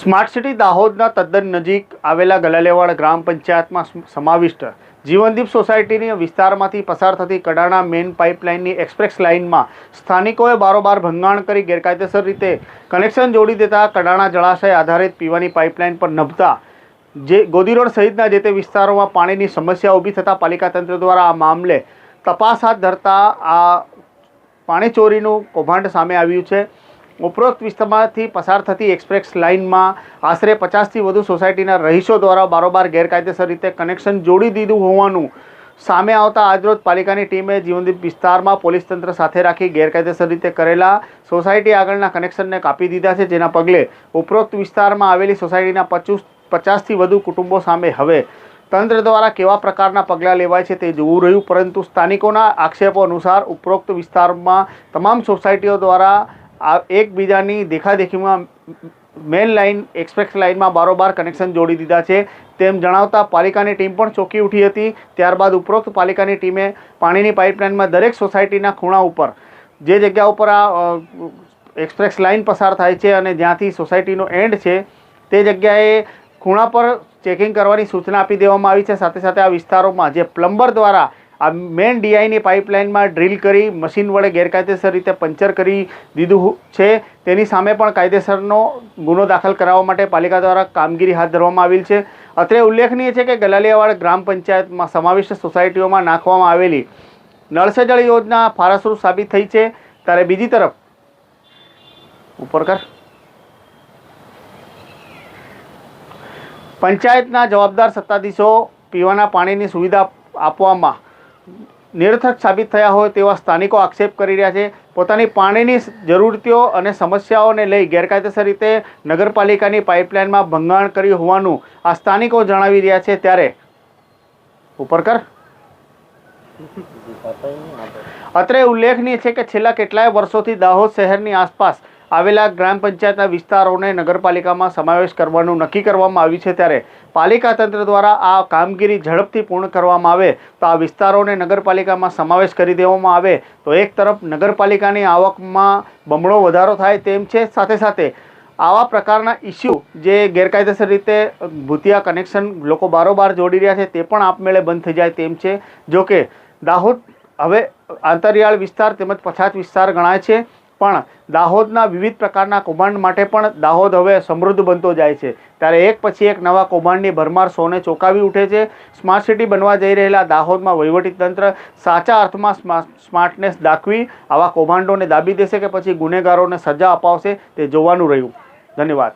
Smart city દાહોદના તદ્દન નજીક આવેલા ગલાલેવાડ ગ્રામ પંચાયતમાં સમ- સમાવિષ્ટ જીવનદીપ સોસાયટીની વિસ્તારમાંથી પસાર થતી કડાણા મેઇન પાઇપલાઇનની એક્સપ્રેસ લાઇનમાં સ્થાનિકોએ બારોબાર ભંગાણ કરી ગેરકાયદેસર રીતે કનેક્શન જોડી દેતા કડાણા જળાશય આધારિત પીવાની પાઇપલાઇન પર નભતા જે ગોદી રોડ સહિતના જે તે વિસ્તારોમાં પાણીની સમસ્યા ઊભી થતાં પાલિકા તંત્ર દ્વારા આ મામલે તપાસ હાથ ધરતા આ પાણી ચોરીનું કૌભાંડ સામે આવ્યું છે. ઉપરોક્ત વિસ્તારમાંથી પસાર થતી એક્સપ્રેસ લાઇનમાં આશરે પચાસથી વધુ સોસાયટીના રહીશો દ્વારા બારોબાર ગેરકાયદેસર રીતે કનેક્શન જોડી દીધું હોવાનું સામે આવતા આજરોજ પાલિકાની ટીમે જીવનદીપ વિસ્તારમાં પોલીસ તંત્ર સાથે રાખી ગેરકાયદેસર રીતે કરેલા સોસાયટી આગળના કનેક્શનને કાપી દીધા છે, જેના પગલે ઉપરોક્ત વિસ્તારમાં આવેલી સોસાયટીના પચીસ પચાસથી વધુ કુટુંબો સામે હવે તંત્ર દ્વારા કેવા પ્રકારના પગલાં લેવાય છે તે જોવું રહ્યું, પરંતુ સ્થાનિકોના આક્ષેપો અનુસાર ઉપરોક્ત વિસ્તારમાં તમામ સોસાયટીઓ દ્વારા આ એકબીજાની દેખાદેખીમાં મેન લાઇન એક્સપ્રેસ લાઇનમાં બારોબાર કનેક્શન જોડી દીધા છે. તેમ જણાવતા પાલિકાની ટીમ પણ ચોંકી ઉઠી હતી. ત્યારબાદ ઉપરોક્ત પાલિકાની ટીમે પાણીની પાઇપલાઇનમાં દરેક સોસાયટીના ખૂણા ઉપર, જે જગ્યા ઉપર આ એક્સપ્રેસ લાઇન પસાર થાય છે અને જ્યાંથી સોસાયટીનો એન્ડ છે, તે જગ્યાએ ખૂણા પર ચેકિંગ કરવાની સૂચના આપી દેવામાં આવી છે. સાથે સાથે આ વિસ્તારોમાં જે પ્લમ્બર દ્વારા આ મેન ડીઆઈની પાઇપલાઇનમાં ડ્રીલ કરી મશીન વડે ગેરકાયદેસર રીતે પંચર કરી દીધું છે. તેની સામે પણ કાયદેસરનો ગુનો દાખલ કરાવવા માટે પાલિકા દ્વારા કામગીરી હાથ ધરવામાં આવેલ છે. અત્રે ઉલ્લેખનીય છે કે ગલાલિયાવાડ ગ્રામ પંચાયતમાં સમાવિષ્ટ સોસાયટીઓમાં નાખવામાં આવેલી નળ યોજના ફારસરૂપ સાબિત થઈ છે. ત્યારે બીજી તરફ ઉપર કર. પંચાયતના જવાબદાર સત્તાધીશો પીવાના પાણીની સુવિધા આપવામાં નિરર્થક સાબિત થયા હોય તેવા સ્થાનિકો આક્ષેપ કરી રહ્યા છે. પોતાની પાણીની જરૂરિયાતો અને સમસ્યાઓને લઈ ગેરકાયદેસર રીતે નગરપાલિકાની પાઇપલાઇનમાં ભંગાણ કર્યું હોવાનું આ સ્થાનિકો જણાવી રહ્યા છે ત્યારે. ઉપર કર અત્રે ઉલ્લેખનીય છે કે છેલ્લા કેટલાય વર્ષોથી દાહોદ શહેરની આસપાસ આવેલા ગ્રામ પંચાયતના વિસ્તારોને નગરપાલિકામાં સમાવેશ કરવાનું નક્કી કરવામાં આવ્યું છે ત્યારે પાલિકા તંત્ર દ્વારા આ કામગીરી ઝડપથી પૂર્ણ કરવામાં આવે તો આ વિસ્તારોને નગરપાલિકામાં સમાવેશ કરી દેવામાં આવે તો એક તરફ નગરપાલિકાની આવકમાં બમણો વધારો થાય તેમ છે, સાથે સાથે આવા પ્રકારના ઇસ્યુ જે ગેરકાયદેસર રીતે ભૂતિયા કનેક્શન લોકો બારોબાર જોડી રહ્યા છે તે પણ આપમેળે બંધ થઈ જાય તેમ છે. જોકે દાહોદ હવે આંતરિયાળ વિસ્તાર તેમજ પછાત વિસ્તાર ગણાય છે. પણ દાહોદના વિવિધ પ્રકારના કૌભાંડ માટે પણ દાહોદ હવે સમૃદ્ધ બનતો જાય છે. ત્યારે એક પછી એક નવા કૌભાંડની ભરમાર સોને ચોંકાવી ઉઠે છે. સ્માર્ટ સિટી બનવા જઈ રહેલા દાહોદમાં વહીવટીતંત્ર સાચા અર્થમાં સ્મા- સ્માર્ટનેસ દાખવી આવા કૌભાંડોને દાબી દેશે કે પછી ગુનેગારોને સજા અપાવશે તે જોવાનું રહ્યું. ધન્યવાદ.